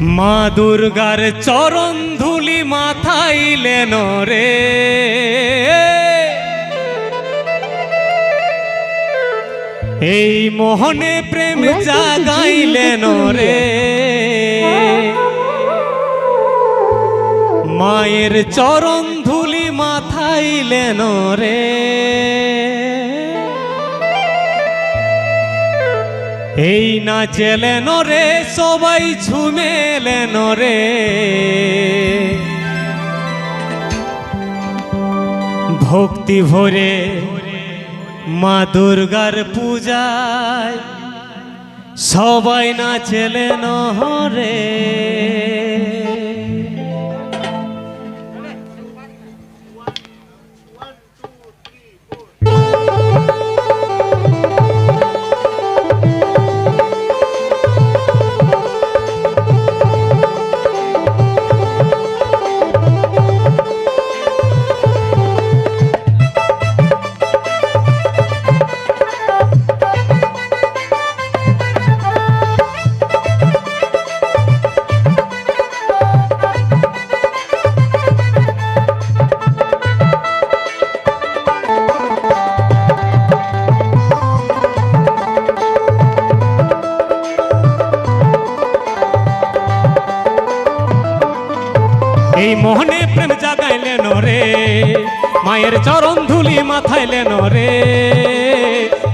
মা দুর্গার চরণ ধুলি মাথাইলেন রে। এই মোহনে প্রেম জাগাইলেন রে। মায়ের চরণ ধুলি মাথাইলেন রে। এই নাচেলেন রে সবাই ঝুমেলেন রে। ভক্তি ভরে মা দুর্গার পূজায় সবাই নাচেলেন রে। এই মোহনে প্রেম জাগাইলেন রে। মায়ের চরণ ধুলি মাথাইলেন রে।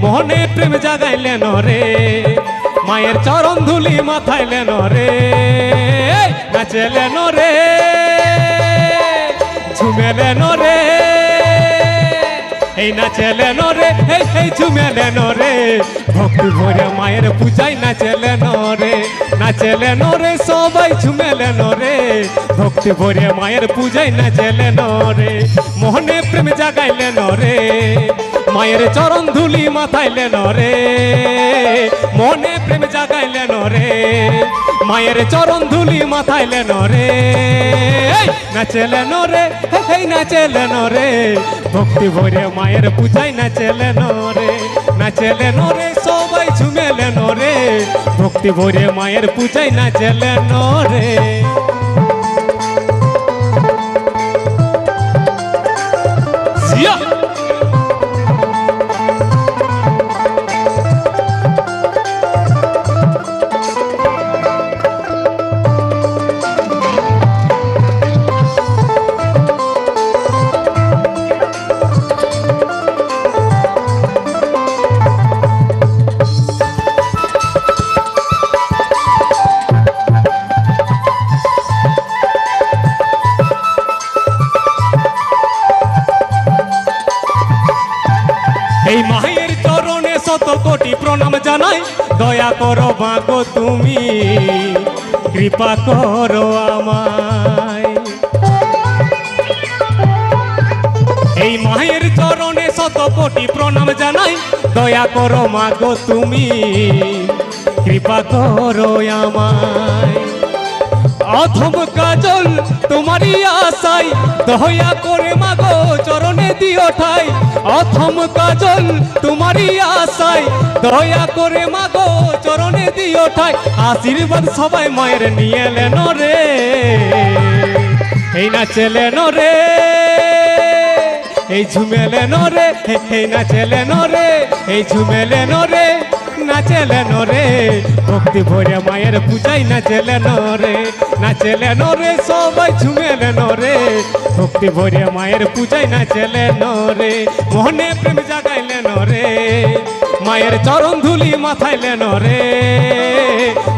মোহনে প্রেম জাগাইলেন রে। মায়ের চরণ ধুলি মাথাইলেন রে। নাচলেন রে। ঝুমেলেন রে। এই নাচলেন রে। এই এই ঝুমেলেন রে। ভক্তি ভরে মায়ের পূজায় নাচলেন রে। নাচলেন রে, সবাই ঝুমেলেন রে। ভক্তি ভরে মায়ের পূজায় নাচলেন রে মোহনে প্রেম জাগাইলেন রে মায়ের চরণ ধুলি মাথাইলেন রে মনে প্রেম জাগাইলেন রে মায়ের চরণ ধুলি মাথাইলেন রে নাচলেন রে এই নাচলেন রে ভক্তি ভরে মায়ের পূজায় নাচলেন রে নাচলেন রে সবাই ঝুমেলেন রে ভক্তি ভরে মায়ের পূজায় নাচলেন রে い。এই মায়ের চরণে শত কোটি প্রণাম জানাই। দয়া করো বাগো তুমি, কৃপা করো আমায়। এই মায়ের চরণে শত কোটি প্রণাম জানাই। দয়া করো মাগো তুমি, কৃপা করো আমায়। অথম কাজল, তোমারই আশাই দয়া করে মাগো চরণে দিও ঠাই। অথম কাজল তোমারই আশাই দয়া করে মাগো, চরণে দিও ঠাই। আশীর্বাদ সবাই মায়ের নিয়ে এলেন রে। এই নাচলেন রে। এই ঝুমেলেন রে। এই নাচলেন রে। এই ঝুমেলেন রে। নাচলেন রে? ভক্তি ভরে মায়ের পূজাই নাচলেন রে? নাচলেন রে, সবাই ঝুমেলেন রে। ভক্তি ভরে মায়ের পূজাই নাচলেন রে? মোহনে প্রেম জাগাইলেন রে। মায়ের চরণ ধুলি মাথাইলেন রে।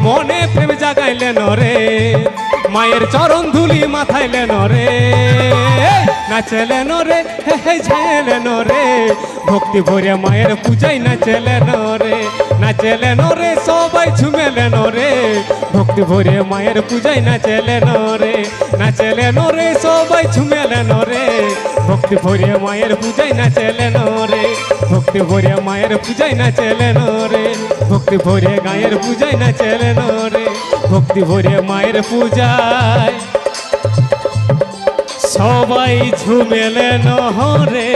মনে প্রেম জাগাইলেন রে। মায়ের চরণ ধুলি মাথাইলেন রে। নাচলেন রে, হে ঝাইলেন রে। ভক্তি ভরে মায়ের পূজাই নাচলেন রে। নাচলেন রে, সবাই ঝুমেলেন রে। ভক্তি ভরে মায়ের পূজাই নাচলেন রে নাচলেন রে, সবাই ঝুমেলেন রে। ভক্তি ভরে মায়ের পূজাই নাচলেন রে, ভক্তি ভরে মায়ের পূজাই নাচলেন রে। ভক্তি ভরে গায়ের পূজাই নাচলেন রে, ভক্তি ভরে মায়ের পূজায়। সবাই ঝুমেলেন রে।